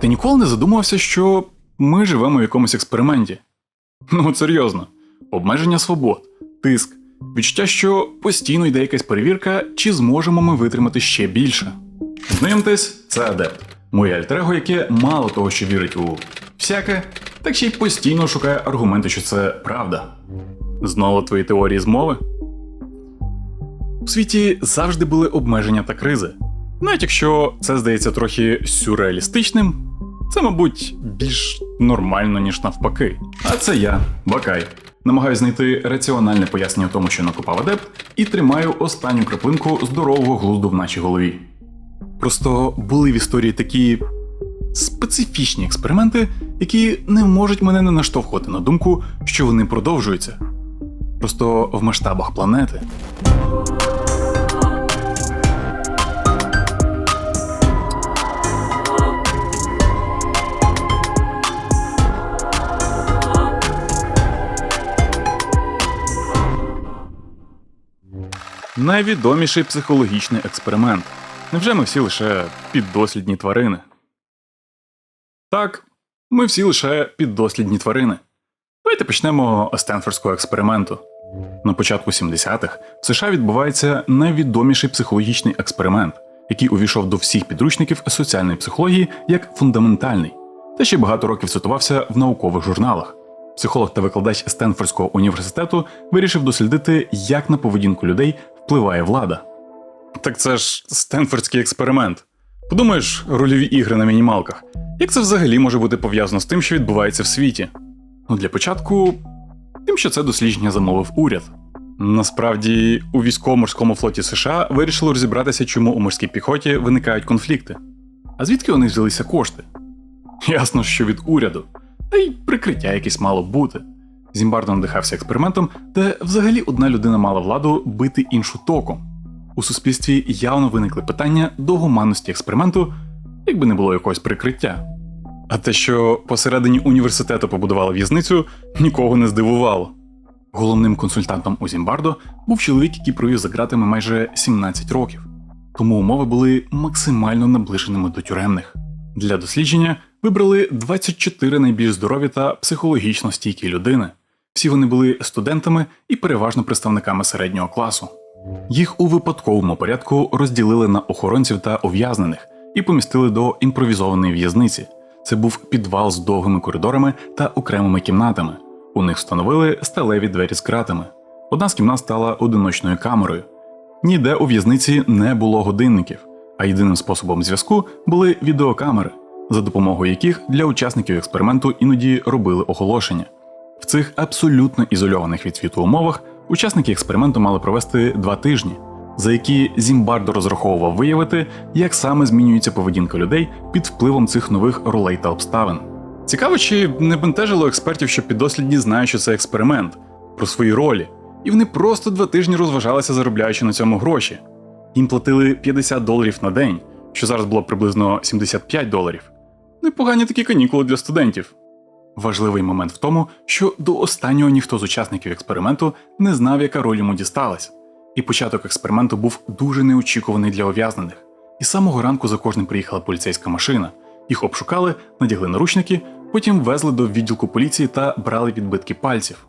ти ніколи не задумувався, що ми живемо в якомусь експерименті? Ну, серйозно, обмеження свобод, тиск, відчуття, що постійно йде якась перевірка, чи зможемо ми витримати ще більше. Знайомтесь, це адепт, моє альтрего, яке мало того, що вірить у всяке, так ще й постійно шукає аргументи, що це правда. Знову твої теорії змови? У світі завжди були обмеження та кризи. Навіть якщо це здається трохи сюрреалістичним, це, мабуть, більш нормально, ніж навпаки. А це я, Бакай. Намагаюсь знайти раціональне пояснення тому, що накопав адепт, і тримаю останню краплинку здорового глузду в нашій голові. Просто були в історії такі специфічні експерименти, які не можуть мене не наштовхувати на думку, що вони продовжуються. Просто в масштабах планети. Найвідоміший психологічний експеримент. Невже ми всі лише піддослідні тварини? Так, ми всі лише піддослідні тварини. Давайте почнемо з Стенфордського експерименту. На початку 70-х в США відбувається найвідоміший психологічний експеримент, який увійшов до всіх підручників соціальної психології як фундаментальний, та ще багато років цитувався в наукових журналах. Психолог та викладач Стенфордського університету вирішив дослідити, як на поведінку людей впливає влада. Так це ж Стенфордський експеримент. Подумаєш, рольові ігри на мінімалках. Як це взагалі може бути пов'язано з тим, що відбувається в світі? Ну, для початку, тим, що це дослідження замовив уряд. Насправді, у військово-морському флоті США вирішили розібратися, чому у морській піхоті виникають конфлікти. А звідки вони взялися кошти? Ясно, що від уряду, та й прикриття якесь мало бути. Зімбардо надихався експериментом, де взагалі одна людина мала владу бити іншу током. У суспільстві явно виникли питання до гуманності експерименту, якби не було якогось прикриття. А те, що посередині університету побудували в'язницю, нікого не здивувало. Головним консультантом у Зімбардо був чоловік, який провів за ґратами майже 17 років, тому умови були максимально наближеними до тюремних. Для дослідження вибрали 24 найбільш здорові та психологічно стійкі людини. Всі вони були студентами і переважно представниками середнього класу. Їх у випадковому порядку розділили на охоронців та ув'язнених і помістили до імпровізованої в'язниці. Це був підвал з довгими коридорами та окремими кімнатами. У них встановили сталеві двері з кратами. Одна з кімнат стала одиночною камерою. Ніде у в'язниці не було годинників, а єдиним способом зв'язку були відеокамери, за допомогою яких для учасників експерименту іноді робили оголошення. В цих абсолютно ізольованих від світу умовах учасники експерименту мали провести два тижні, за які Зімбардо розраховував виявити, як саме змінюється поведінка людей під впливом цих нових ролей та обставин. Цікаво, чи не бентежило експертів, що піддослідні знають, що це експеримент про свої ролі, і вони просто два тижні розважалися, заробляючи на цьому гроші. Їм платили 50 доларів на день, що зараз було приблизно 75 доларів. Непогані такі канікули для студентів. Важливий момент в тому, що до останнього ніхто з учасників експерименту не знав, яка роль йому дісталась. І початок експерименту був дуже неочікуваний для ув'язнених. І з самого ранку за кожним приїхала поліцейська машина. Їх обшукали, надягли наручники, потім везли до відділку поліції та брали відбитки пальців.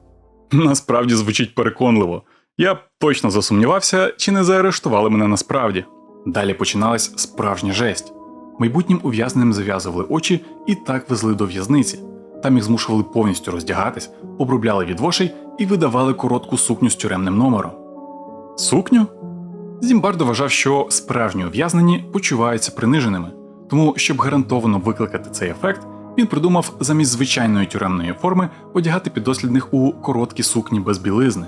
Насправді звучить переконливо. Я точно засумнівався, чи не заарештували мене насправді. Далі починалась справжня жесть. Майбутнім ув'язненим зав'язували очі і так везли до в'язниці. Там їх змушували повністю роздягатись, обробляли від вошей і видавали коротку сукню з тюремним номером. Сукню? Зімбардо вважав, що справжні ув'язнені почуваються приниженими, тому, щоб гарантовано викликати цей ефект, він придумав замість звичайної тюремної форми одягати піддослідних у короткі сукні без білизни.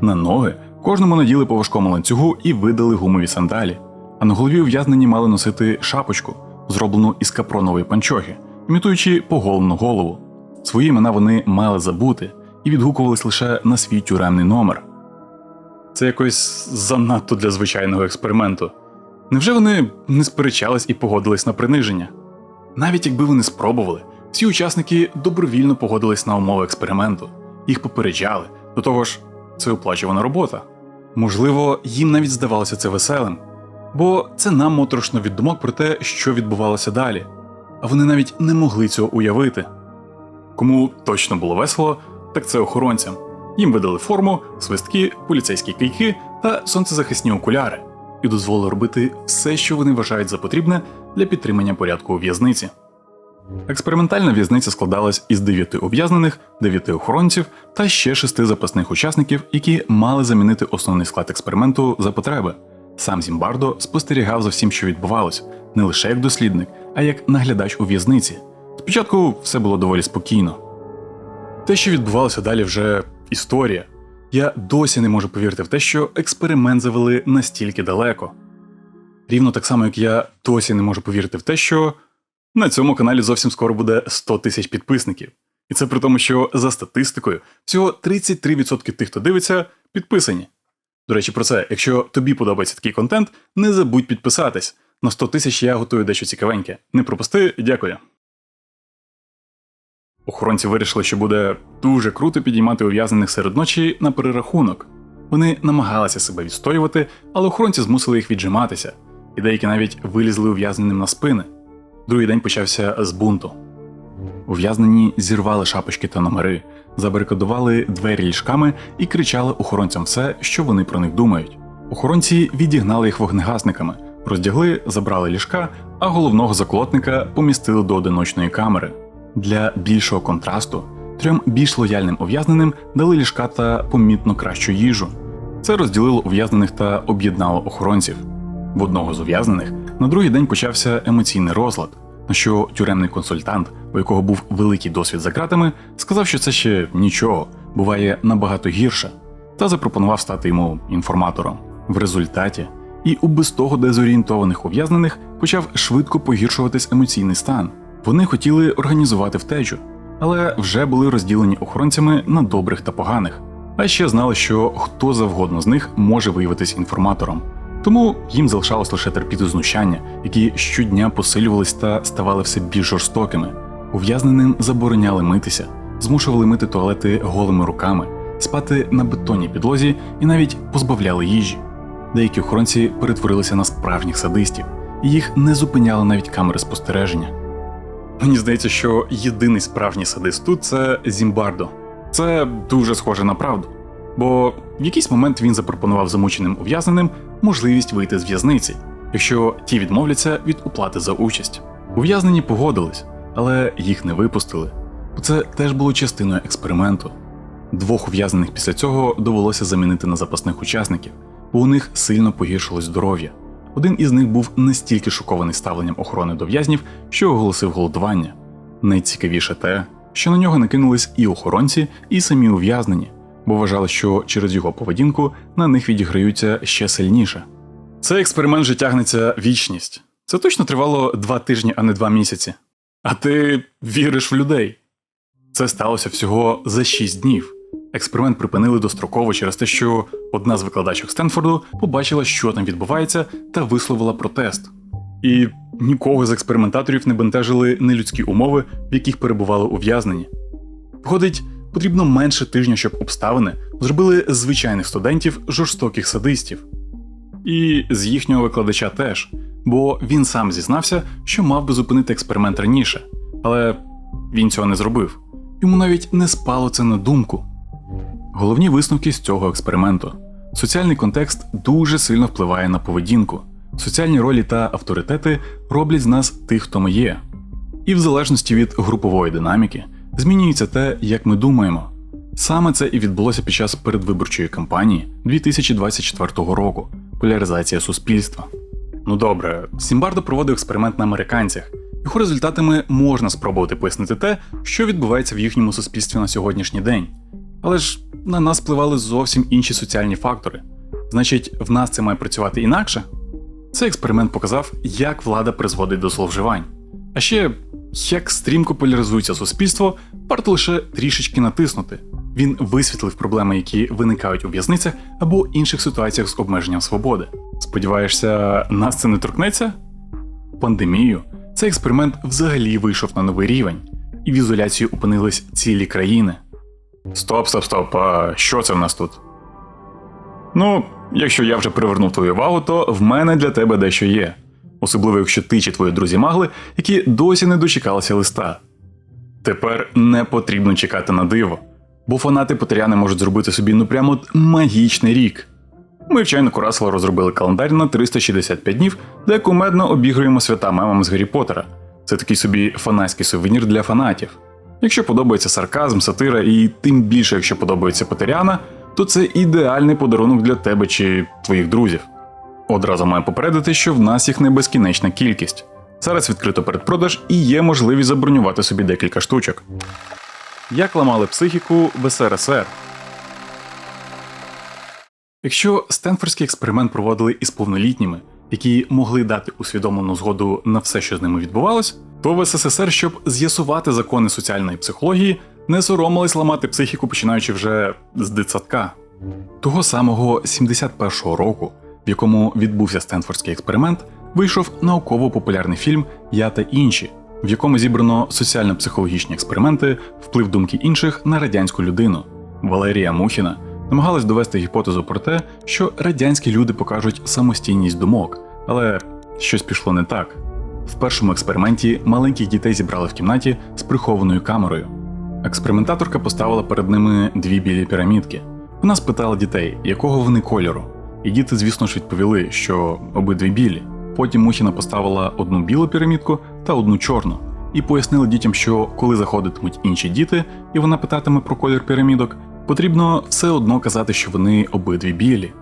На ноги кожному наділи по важкому ланцюгу і видали гумові сандалі, а на голові ув'язнені мали носити шапочку, зроблену із капронової панчохи, імітуючи поголену голову. Свої імена вони мали забути і відгукувались лише на свій тюремний номер. Це якось занадто для звичайного експерименту. Невже вони не сперечались і погодились на приниження? Навіть якби вони спробували, всі учасники добровільно погодились на умови експерименту, їх попереджали, до того ж, це оплачувана робота. Можливо, їм навіть здавалося це веселим, бо це нам моторошно від думок про те, що відбувалося далі. а вони навіть не могли цього уявити. Кому точно було весело, так це охоронцям. Їм видали форму, свистки, поліцейські кийки та сонцезахисні окуляри і дозволили робити все, що вони вважають за потрібне для підтримання порядку у в'язниці. Експериментальна в'язниця складалась із 9 ув'язнених, 9 охоронців та ще 6 запасних учасників, які мали замінити основний склад експерименту за потреби. Сам Зімбардо спостерігав за всім, що відбувалось, не лише як дослідник, а як наглядач у в'язниці. Спочатку все було доволі спокійно. Те, що відбувалося далі, вже історія. Я досі не можу повірити в те, що експеримент завели настільки далеко. Рівно так само, як я досі не можу повірити в те, що на цьому каналі зовсім скоро буде 100 тисяч підписників. І це при тому, що за статистикою всього 33% тих, хто дивиться, підписані. До речі, про це, якщо тобі подобається такий контент, не забудь підписатись. На 100 тисяч я готую дещо цікавеньке. Не пропусти, дякую. Охоронці вирішили, що буде дуже круто підіймати ув'язнених серед ночі на перерахунок. Вони намагалися себе відстоювати, але охоронці змусили їх віджиматися, і деякі навіть вилізли ув'язненим на спини. Другий день почався з бунту. Ув'язнені зірвали шапочки та номери, забарикадували двері ліжками і кричали охоронцям все, що вони про них думають. Охоронці відігнали їх вогнегасниками, роздягли, забрали ліжка, а головного заколотника помістили до одиночної камери. Для більшого контрасту трьом більш лояльним ув'язненим дали ліжка та помітно кращу їжу. Це розділило ув'язнених та об'єднало охоронців. В одного з ув'язнених на другий день почався емоційний розлад, на що тюремний консультант, у якого був великий досвід за ґратами, сказав, що це ще нічого, буває набагато гірше, та запропонував стати йому інформатором. В результаті і у без того дезорієнтованих ув'язнених почав швидко погіршуватись емоційний стан. Вони хотіли організувати втечу, але вже були розділені охоронцями на добрих та поганих, а ще знали, що хто завгодно з них може виявитись інформатором. Тому їм залишалось лише терпіти знущання, які щодня посилювались та ставали все більш жорстокими. Ув'язненим забороняли митися, змушували мити туалети голими руками, спати на бетонній підлозі і навіть позбавляли їжі. Деякі охоронці перетворилися на справжніх садистів, і їх не зупиняли навіть камери спостереження. Мені здається, що єдиний справжній садист тут це Зімбардо. Це дуже схоже на правду. Бо в якийсь момент він запропонував замученим ув'язненим можливість вийти з в'язниці, якщо ті відмовляться від уплати за участь. Ув'язнені погодились, але їх не випустили, бо це теж було частиною експерименту. Двох ув'язнених після цього довелося замінити на запасних учасників, бо у них сильно погіршилось здоров'я. Один із них був настільки шокований ставленням охорони до в'язнів, що оголосив голодування. Найцікавіше те, що на нього накинулись і охоронці, і самі ув'язнені, бо вважали, що через його поведінку на них відіграються ще сильніше. Цей експеримент же тягнеться вічність. Це точно тривало два тижні, а не два місяці. А ти віриш в людей. Це сталося всього за шість днів. Експеримент припинили достроково через те, що одна з викладачок Стенфорду побачила, що там відбувається, та висловила протест. І нікого з експериментаторів не бентежили нелюдські умови, в яких перебували ув'язнені. Виходить, потрібно менше тижня, щоб обставини зробили звичайних студентів жорстоких садистів. І з їхнього викладача теж, бо він сам зізнався, що мав би зупинити експеримент раніше, але він цього не зробив. Йому навіть не спало це на думку. Головні висновки з цього експерименту. Соціальний контекст дуже сильно впливає на поведінку. Соціальні ролі та авторитети роблять з нас тих, хто ми є. І в залежності від групової динаміки змінюється те, як ми думаємо. Саме це і відбулося під час передвиборчої кампанії 2024 року поляризація суспільства. Ну добре, Сімбардо проводив експеримент на американцях. Його результатами можна спробувати пояснити те, що відбувається в їхньому суспільстві на сьогоднішній день. Але ж на нас впливали зовсім інші соціальні фактори. Значить, в нас це має працювати інакше? Цей експеримент показав, як влада призводить до зловживань. А ще як стрімко поляризується суспільство, варто лише трішечки натиснути. Він висвітлив проблеми, які виникають у в'язницях або інших ситуаціях з обмеженням свободи. Сподіваєшся, нас це не торкнеться? Пандемію цей експеримент взагалі вийшов на новий рівень, і в ізоляції опинились цілі країни. Стоп, стоп, стоп, а що це в нас тут? Ну, якщо я вже привернув твою увагу, то в мене для тебе дещо є. Особливо якщо ти чи твої друзі магли, які досі не дочекалися листа. Тепер не потрібно чекати на диво, бо фанати Потеряни можуть зробити собі ну прямо от магічний рік. Ми в чайнику Расела розробили календар на 365 днів, де кумедно обігруємо свята мемами з Гаррі Поттера. Це такий собі фанатський сувенір для фанатів. Якщо подобається сарказм, сатира, і тим більше, якщо подобається Потеряна, то це ідеальний подарунок для тебе чи твоїх друзів. Одразу маю попередити, що в нас їх не безкінечна кількість. Зараз відкрито передпродаж і є можливість забронювати собі декілька штучок. Як ламали психіку в СРСР? Якщо Стенфордський експеримент проводили із повнолітніми, які могли дати усвідомлену згоду на все, що з ними відбувалось, то в СССР, щоб з'ясувати закони соціальної психології, не соромились ламати психіку, починаючи вже з дитсадка. Того самого 71-го року, в якому відбувся Стенфордський експеримент, вийшов науково-популярний фільм Я та інші, в якому зібрано соціально-психологічні експерименти, вплив думки інших на радянську людину. Валерія Мухіна намагалась довести гіпотезу про те, що радянські люди покажуть самостійність думок, але щось пішло не так. В першому експерименті маленьких дітей зібрали в кімнаті з прихованою камерою. Експериментаторка поставила перед ними дві білі пірамідки. Вона спитала дітей, якого вони кольору. І діти, звісно ж, відповіли, що обидві білі. Потім Мухіна поставила одну білу пірамідку та одну чорну, і пояснила дітям, що коли заходитимуть інші діти, і вона питатиме про колір пірамідок, потрібно все одно казати, що вони обидві білі.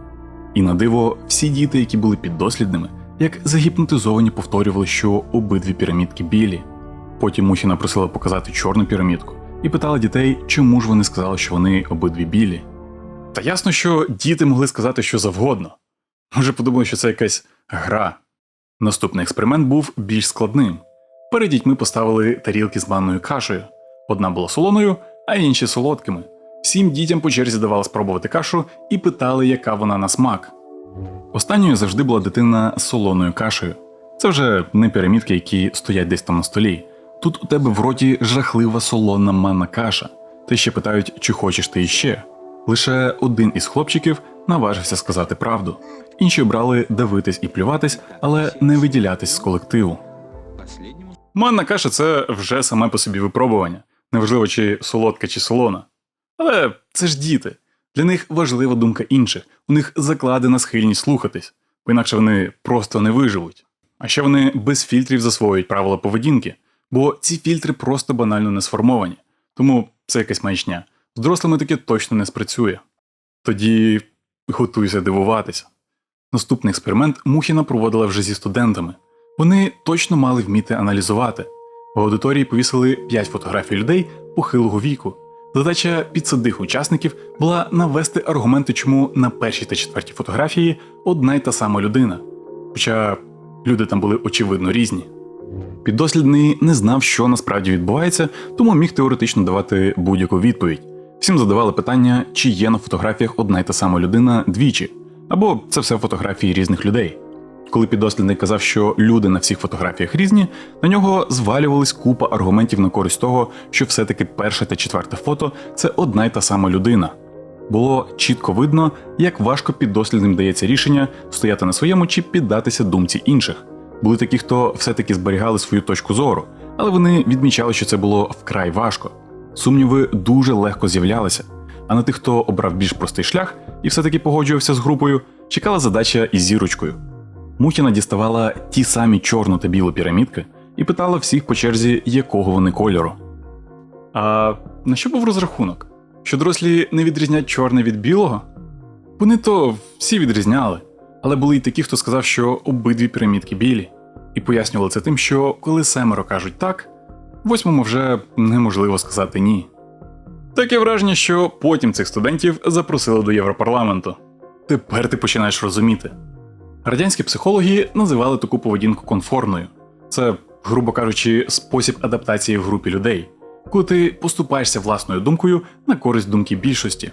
І на диво, всі діти, які були піддослідними, як загіпнотизовані повторювали, що обидві пірамідки білі. Потім Мухіна просила показати чорну пірамідку і питала дітей, чому ж вони сказали, що вони обидві білі. Та ясно, що діти могли сказати що завгодно. Може, подумали, що це якась гра. Наступний експеримент був більш складним. Перед дітьми поставили тарілки з манною кашею. Одна була солоною, а інші солодкими. Всім дітям по черзі давали спробувати кашу і питали, яка вона на смак. Останньою завжди була дитина з солоною кашею. Це вже не пірамідки, які стоять десь там на столі. Тут у тебе в роті жахлива солона манна каша. Та ще питають, чи хочеш ти іще. Лише один із хлопчиків наважився сказати правду. Інші обрали давитись і плюватись, але не виділятись з колективу. Манна каша це вже саме по собі випробування, неважливо чи солодка, чи солона. Але це ж діти. Для них важлива думка інших, у них закладена схильність слухатись, бо інакше вони просто не виживуть. А ще вони без фільтрів засвоюють правила поведінки, бо ці фільтри просто банально не сформовані. Тому це якась маячня. З дорослими таке точно не спрацює. Тоді готуйся дивуватися. Наступний експеримент Мухіна проводила вже зі студентами. Вони точно мали вміти аналізувати. В аудиторії повісили 5 фотографій людей похилого віку. Задача підсадих учасників була навести аргументи, чому на першій та четвертій фотографії одна й та сама людина. Хоча люди там були очевидно різні. Піддослідний не знав, що насправді відбувається, тому міг теоретично давати будь-яку відповідь. Всім задавали питання, чи є на фотографіях одна й та сама людина двічі, або це все фотографії різних людей. Коли піддослідний казав, що люди на всіх фотографіях різні, на нього звалювались купа аргументів на користь того, що все-таки перше та четверте фото це одна й та сама людина. Було чітко видно, як важко піддослідним дається рішення стояти на своєму чи піддатися думці інших. Були такі, хто все-таки зберігали свою точку зору, але вони відмічали, що це було вкрай важко. Сумніви дуже легко з'являлися, а на тих, хто обрав більш простий шлях і все-таки погоджувався з групою, чекала задача із зірочкою. Мухіна діставала ті самі чорну та білу пірамідки і питала всіх по черзі, якого вони кольору. А на що був розрахунок? Що дорослі не відрізнять чорне від білого? Вони то всі відрізняли, але були й такі, хто сказав, що обидві пірамідки білі, і пояснювали це тим, що коли семеро кажуть так, восьмому вже неможливо сказати ні. Таке враження, що потім цих студентів запросили до Європарламенту. Тепер ти починаєш розуміти. Радянські психологи називали таку поведінку конформною. Це, грубо кажучи, спосіб адаптації в групі людей, коли ти поступаєшся власною думкою на користь думки більшості.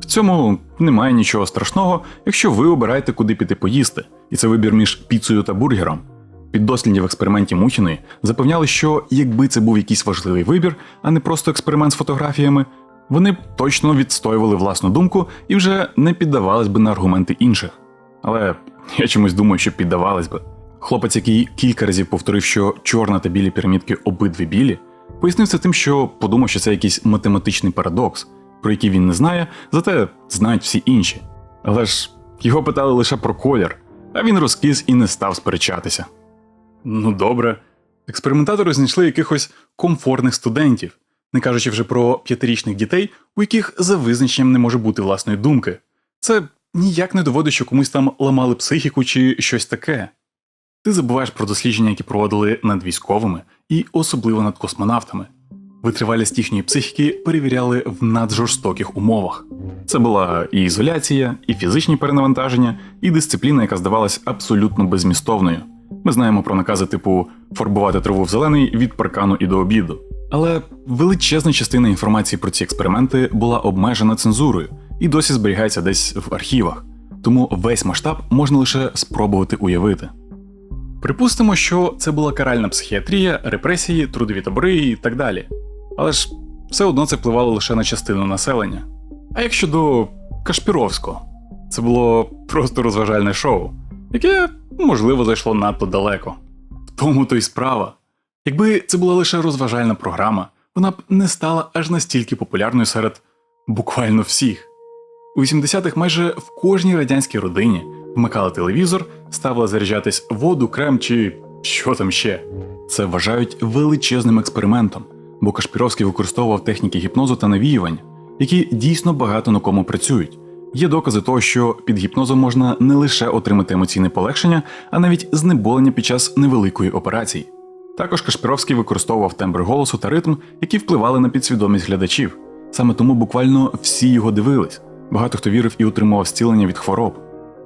В цьому немає нічого страшного, якщо ви обираєте, куди піти поїсти, і це вибір між піцею та бургером. Піддослідні в експерименті Мухіної запевняли, що якби це був якийсь важливий вибір, а не просто експеримент з фотографіями, вони б точно відстоювали власну думку і вже не піддавались би на аргументи інших. Але я чомусь думаю, що піддавались би. Хлопець, який кілька разів повторив, що чорна та білі пірамідки обидві білі, пояснив це тим, що подумав, що це якийсь математичний парадокс, про який він не знає, зате знають всі інші. Але ж його питали лише про колір, а він розкіз і не став сперечатися. Ну добре, експериментатори знайшли якихось комфортних студентів, не кажучи вже про п'ятирічних дітей, у яких за визначенням не може бути власної думки. Це ніяк не доводить, що комусь там ламали психіку чи щось таке. Ти забуваєш про дослідження, які проводили над військовими і особливо над космонавтами. Витривалість їхньої психіки перевіряли в наджорстоких умовах. Це була і ізоляція, і фізичні перенавантаження, і дисципліна, яка здавалась абсолютно беззмістовною. Ми знаємо про накази типу фарбувати траву в зелений від паркану і до обіду. Але величезна частина інформації про ці експерименти була обмежена цензурою і досі зберігається десь в архівах, тому весь масштаб можна лише спробувати уявити. Припустимо, що це була каральна психіатрія, репресії, трудові табори і так далі. Але ж все одно це впливало лише на частину населення. А як щодо Кашпіровського, це було просто розважальне шоу, яке, можливо, зайшло надто далеко. В тому то й справа. Якби це була лише розважальна програма, вона б не стала аж настільки популярною серед буквально всіх. У 80-х майже в кожній радянській родині вмикали телевізор, ставили заряджатись воду, крем чи що там ще. Це вважають величезним експериментом, бо Кашпіровський використовував техніки гіпнозу та навіювання, які дійсно багато на кому працюють. Є докази того, що під гіпнозом можна не лише отримати емоційне полегшення, а навіть знеболення під час невеликої операції. Також Кашпіровський використовував тембр голосу та ритм, які впливали на підсвідомість глядачів. Саме тому буквально всі його дивились. Багато хто вірив і отримував зцілення від хвороб.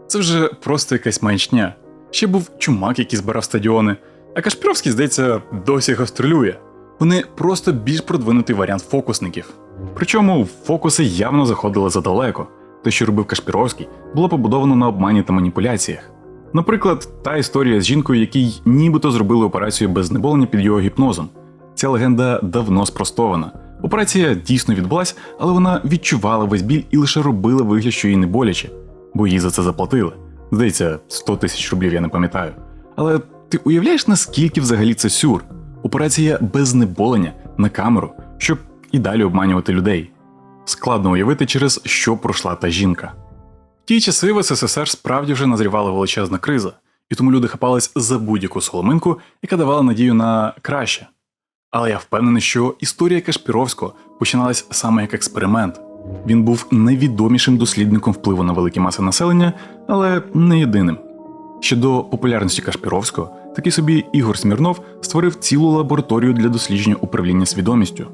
Це вже просто якась маячня. Ще був чумак, який збирав стадіони, а Кашпіровський, здається, досі гастролює. Вони просто більш продвинутий варіант фокусників. Причому фокуси явно заходили задалеко. Те, що робив Кашпіровський, було побудовано на обмані та маніпуляціях. Наприклад, та історія з жінкою, якій нібито зробили операцію без знеболення під його гіпнозом. Ця легенда давно спростована. Операція дійсно відбулась, але вона відчувала весь біль і лише робила вигляд, що їй не боляче, бо їй за це заплатили. Здається, 100 тисяч рублів, я не пам'ятаю. Але ти уявляєш, наскільки взагалі це сюр? Операція без знеболення на камеру, щоб і далі обманювати людей. Складно уявити, через що пройшла та жінка. В ті часи в СССР справді вже назрівала величезна криза, і тому люди хапались за будь-яку соломинку, яка давала надію на краще. Але я впевнений, що історія Кашпіровського починалась саме як експеримент. Він був найвідомішим дослідником впливу на великі маси населення, але не єдиним. Ще до популярності Кашпіровського, такий собі Ігор Смірнов створив цілу лабораторію для дослідження управління свідомістю.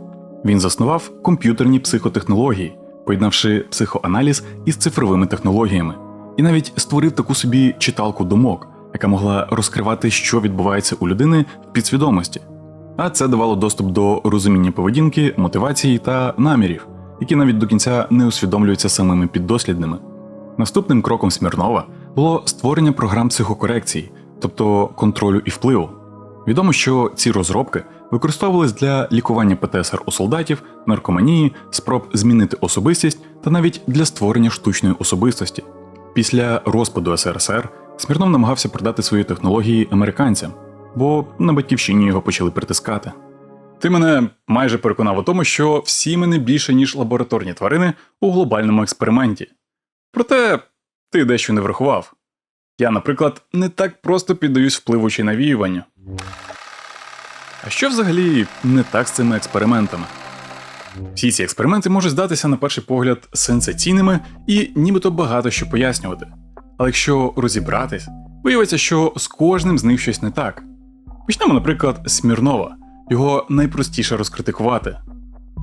Він заснував комп'ютерні психотехнології, поєднавши психоаналіз із цифровими технологіями, і навіть створив таку собі читалку думок, яка могла розкривати, що відбувається у людини в підсвідомості. А це давало доступ до розуміння поведінки, мотивації та намірів, які навіть до кінця не усвідомлюються самими піддослідними. Наступним кроком Смірнова було створення програм психокорекції, тобто контролю і впливу. Відомо, що ці розробки використовувались для лікування ПТСР у солдатів, наркоманії, спроб змінити особистість та навіть для створення штучної особистості. Після розпаду СРСР Смірнов намагався продати свої технології американцям, бо на батьківщині його почали притискати. Ти мене майже переконав у тому, що всі ми не більше, ніж лабораторні тварини у глобальному експерименті. Проте ти дещо не врахував. Я, наприклад, не так просто піддаюсь впливу чи навіюванню. А що взагалі не так з цими експериментами? Всі ці експерименти можуть здатися на перший погляд сенсаційними і нібито багато що пояснювати. Але якщо розібратись, виявиться, що з кожним з них щось не так. Почнемо, наприклад, Смірнова, його найпростіше розкритикувати.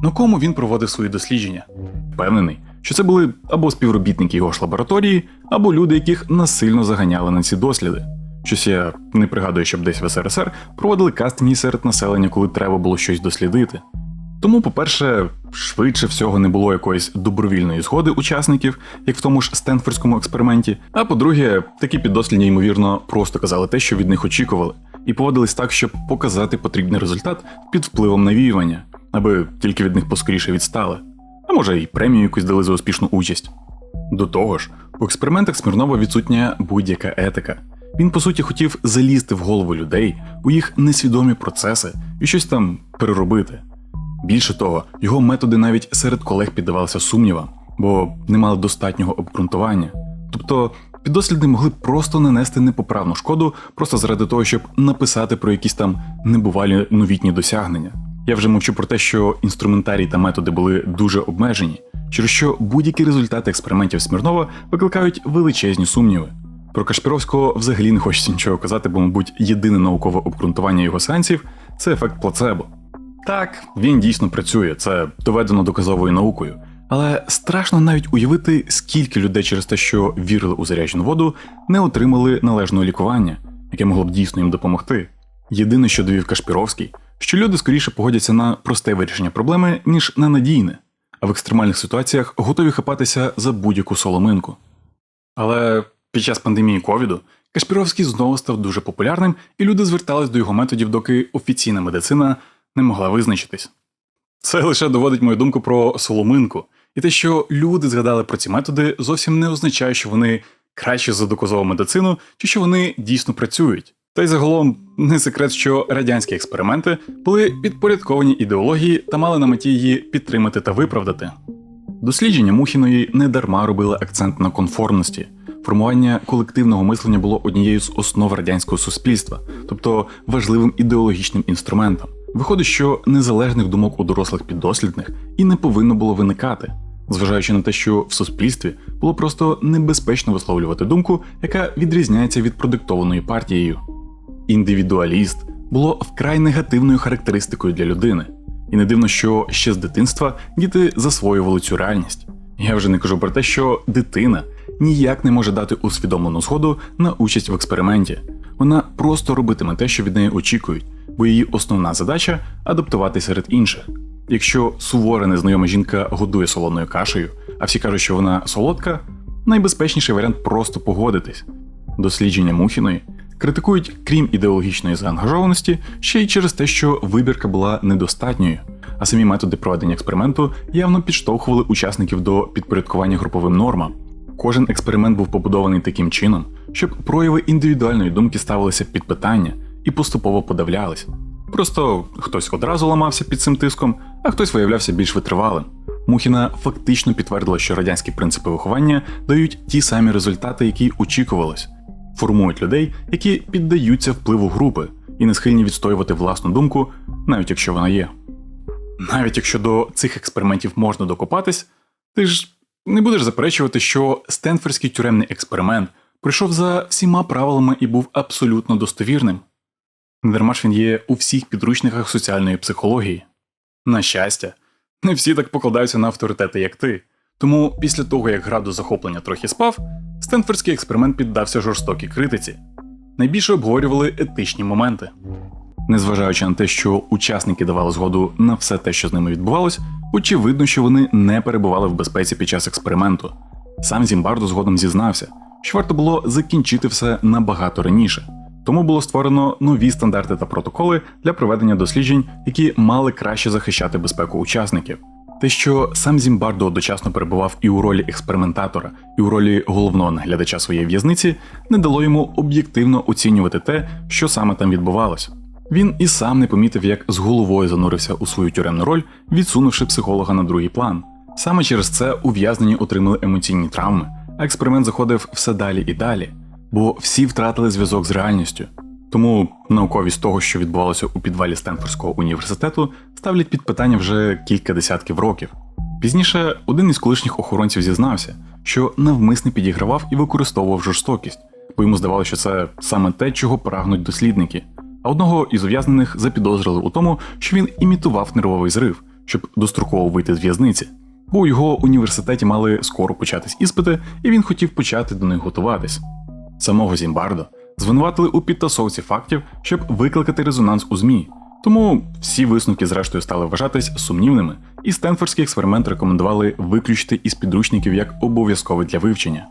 На кому він проводив свої дослідження? Впевнений, що це були або співробітники його ж лабораторії, або люди, яких насильно заганяли на ці досліди. Щось я не пригадую, щоб десь в СРСР проводили кастинги серед населення, коли треба було щось дослідити. Тому, по-перше, швидше всього не було якоїсь добровільної згоди учасників, як в тому ж Стенфордському експерименті. А по-друге, такі піддослідні, ймовірно, просто казали те, що від них очікували, і поводились так, щоб показати потрібний результат під впливом навіювання, аби тільки від них поскоріше відстали. А може, і премію якусь дали за успішну участь. До того ж, у експериментах Смірнова відсутня будь-яка етика. Він по суті хотів залізти в голову людей у їх несвідомі процеси і щось там переробити. Більше того, його методи навіть серед колег піддавалися сумнівам, бо не мали достатнього обґрунтування. Тобто піддослідні могли просто нанести непоправну шкоду просто заради того, щоб написати про якісь там небувалі новітні досягнення. Я вже мовчу про те, що інструментарій та методи були дуже обмежені, через що будь-які результати експериментів Смірнова викликають величезні сумніви. Про Кашпіровського взагалі не хочеться нічого казати, бо, мабуть, єдине наукове обґрунтування його сеансів це ефект плацебо. Так, він дійсно працює, це доведено доказовою наукою. Але страшно навіть уявити, скільки людей через те, що вірили у заряджену воду, не отримали належного лікування, яке могло б дійсно їм допомогти. Єдине, що довів Кашпіровський, що люди скоріше погодяться на просте вирішення проблеми, ніж на надійне, а в екстремальних ситуаціях готові хапатися за будь-яку соломинку. Але під час пандемії ковіду Кашпіровський знову став дуже популярним, і люди звертались до його методів, доки офіційна медицина не могла визначитись. Це лише доводить мою думку про соломинку, і те, що люди згадали про ці методи, зовсім не означає, що вони кращі за доказову медицину чи що вони дійсно працюють. Та й загалом не секрет, що радянські експерименти були підпорядковані ідеології та мали на меті її підтримати та виправдати. Дослідження Мухіної не дарма робили акцент на конформності. Формування колективного мислення було однією з основ радянського суспільства, тобто важливим ідеологічним інструментом. Виходить, що незалежних думок у дорослих піддослідних і не повинно було виникати, зважаючи на те, що в суспільстві було просто небезпечно висловлювати думку, яка відрізняється від продиктованої партією. Індивідуаліст було вкрай негативною характеристикою для людини, і не дивно, що ще з дитинства діти засвоювали цю реальність. Я вже не кажу про те, що дитина ніяк не може дати усвідомлену згоду на участь в експерименті. Вона просто робитиме те, що від неї очікують, бо її основна задача адаптувати серед інших. Якщо сувора незнайома жінка годує солоною кашею, а всі кажуть, що вона солодка, найбезпечніший варіант просто погодитись. Дослідження Мухіної критикують, крім ідеологічної заангажованості, ще й через те, що вибірка була недостатньою, а самі методи проведення експерименту явно підштовхували учасників до підпорядкування груповим нормам. Кожен експеримент був побудований таким чином, щоб прояви індивідуальної думки ставилися під питання і поступово подавлялись. Просто хтось одразу ламався під цим тиском, а хтось виявлявся більш витривалим. Мухіна фактично підтвердила, що радянські принципи виховання дають ті самі результати, які очікувалось, формують людей, які піддаються впливу групи і не схильні відстоювати власну думку, навіть якщо вона є. Навіть якщо до цих експериментів можна докопатись, ти ж не будеш заперечувати, що Стенфордський тюремний експеримент пройшов за всіма правилами і був абсолютно достовірним. Не дарма ж він є у всіх підручниках соціальної психології. На щастя, не всі так покладаються на авторитети, як ти. Тому після того, як градус захоплення трохи спав, Стенфордський експеримент піддався жорстокій критиці. Найбільше обговорювали етичні моменти. Незважаючи на те, що учасники давали згоду на все те, що з ними відбувалось, очевидно, що вони не перебували в безпеці під час експерименту. Сам Зімбардо згодом зізнався, що варто було закінчити все набагато раніше. Тому було створено нові стандарти та протоколи для проведення досліджень, які мали краще захищати безпеку учасників. Те, що сам Зімбардо одночасно перебував і у ролі експериментатора, і у ролі головного наглядача своєї в'язниці, не дало йому об'єктивно оцінювати те, що саме там відбувалося. Він і сам не помітив, як з головою занурився у свою тюремну роль, відсунувши психолога на другий план. Саме через це ув'язнені отримали емоційні травми, а експеримент заходив все далі і далі, бо всі втратили зв'язок з реальністю. Тому науковість того, що відбувалося у підвалі Стенфордського університету, ставлять під питання вже кілька десятків років. Пізніше один із колишніх охоронців зізнався, що навмисне підігравав і використовував жорстокість, бо йому здавалося, що це саме те, чого прагнуть дослідники. А одного із ув'язнених запідозрили у тому, що він імітував нервовий зрив, щоб достроково вийти з в'язниці. Бо у його університеті мали скоро початись іспити, і він хотів почати до них готуватись. Самого Зімбардо звинуватили у підтасовці фактів, щоб викликати резонанс у ЗМІ. Тому всі висновки, зрештою, стали вважатись сумнівними, і Стенфордський експеримент рекомендували виключити із підручників як обов'язковий для вивчення.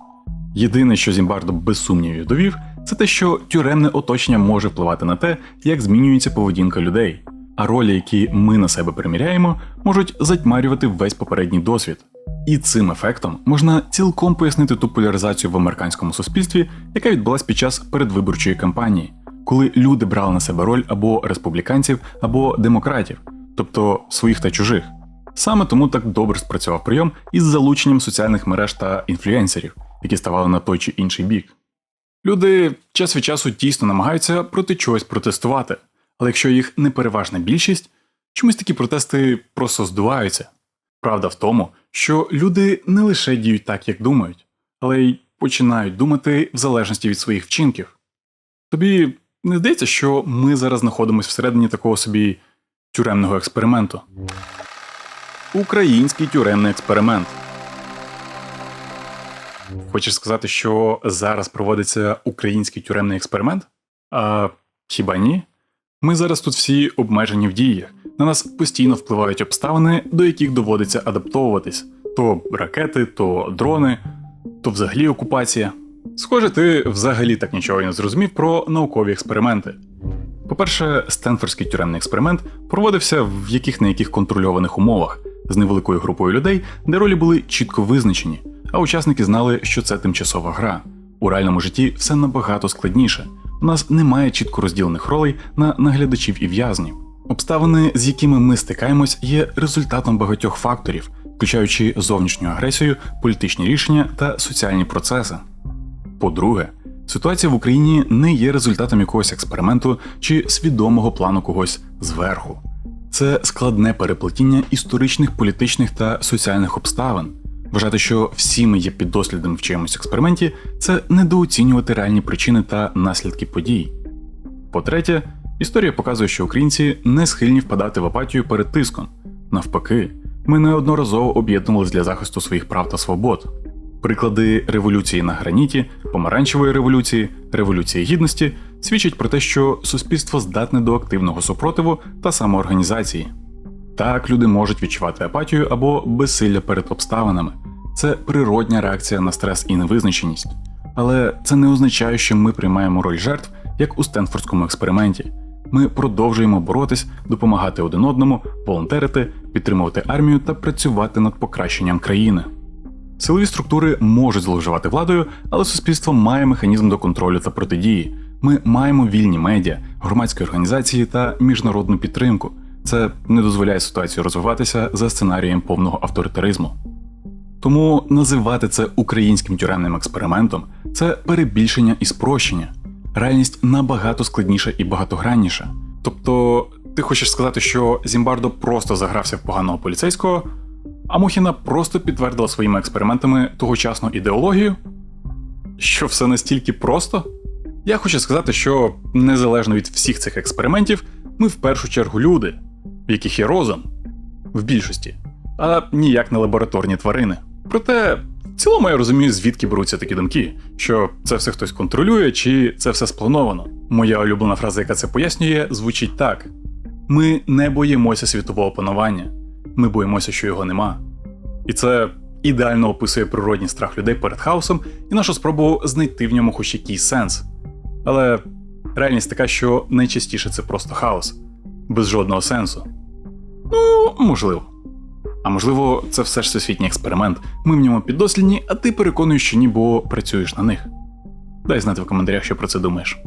Єдине, що Зімбардо без сумнівів довів, це те, що тюремне оточення може впливати на те, як змінюється поведінка людей, а ролі, які ми на себе приміряємо, можуть затьмарювати весь попередній досвід. І цим ефектом можна цілком пояснити ту поляризацію в американському суспільстві, яка відбулась під час передвиборчої кампанії, коли люди брали на себе роль або республіканців, або демократів, тобто своїх та чужих. Саме тому так добре спрацював прийом із залученням соціальних мереж та інфлюенсерів, які ставали на той чи інший бік. Люди час від часу дійсно намагаються проти чогось протестувати, але якщо їх не переважна більшість, чомусь такі протести просто здуваються. Правда в тому, що люди не лише діють так, як думають, але й починають думати в залежності від своїх вчинків. Тобі не здається, що ми зараз знаходимося всередині такого собі тюремного експерименту? Український тюремний експеримент. Хочеш сказати, що зараз проводиться український тюремний експеримент? А хіба ні? Ми зараз тут всі обмежені в діях. На нас постійно впливають обставини, до яких доводиться адаптовуватись: то ракети, то дрони, то взагалі окупація. Схоже, ти взагалі так нічого і не зрозумів про наукові експерименти. По-перше, Стенфордський тюремний експеримент проводився в яких не яких контрольованих умовах з невеликою групою людей, де ролі були чітко визначені, а учасники знали, що це тимчасова гра. У реальному житті все набагато складніше. У нас немає чітко розділених ролей на наглядачів і в'язнів. Обставини, з якими ми стикаємось, є результатом багатьох факторів, включаючи зовнішню агресію, політичні рішення та соціальні процеси. По-друге, ситуація в Україні не є результатом якогось експерименту чи свідомого плану когось зверху. Це складне переплетіння історичних, політичних та соціальних обставин. Вважати, що всі ми є піддослідним в чиємусь експерименті, це недооцінювати реальні причини та наслідки подій. По-третє, історія показує, що українці не схильні впадати в апатію перед тиском. Навпаки, ми неодноразово об'єднувалися для захисту своїх прав та свобод. Приклади революції на граніті, помаранчевої революції, революції гідності свідчать про те, що суспільство здатне до активного супротиву та самоорганізації. Так, люди можуть відчувати апатію або безсилля перед обставинами. Це природня реакція на стрес і невизначеність. Але це не означає, що ми приймаємо роль жертв, як у Стенфордському експерименті. Ми продовжуємо боротись, допомагати один одному, волонтерити, підтримувати армію та працювати над покращенням країни. Силові структури можуть зловживати владою, але суспільство має механізм до контролю та протидії. Ми маємо вільні медіа, громадські організації та міжнародну підтримку. Це не дозволяє ситуацію розвиватися за сценарієм повного авторитаризму. Тому називати це українським тюремним експериментом це перебільшення і спрощення. Реальність набагато складніша і багатогранніша. Тобто, ти хочеш сказати, що Зімбардо просто загрався в поганого поліцейського, а Мухіна просто підтвердила своїми експериментами тогочасну ідеологію? Що все настільки просто? Я хочу сказати, що незалежно від всіх цих експериментів, ми в першу чергу люди, в яких є розум, в більшості, а ніяк не лабораторні тварини. Проте, в цілому я розумію, звідки беруться такі думки, що це все хтось контролює, чи це все сплановано. Моя улюблена фраза, яка це пояснює, звучить так: ми не боїмося світового панування, ми боїмося, що його нема. І це ідеально описує природній страх людей перед хаосом і нашу спробу знайти в ньому хоч якийсь сенс. Але реальність така, що найчастіше це просто хаос, без жодного сенсу. Ну, можливо. А можливо, це все ж всесвітній експеримент. Ми в ньому піддослідні, а ти переконуєш, що ні, бо працюєш на них. Дай знати в коментарях, що про це думаєш.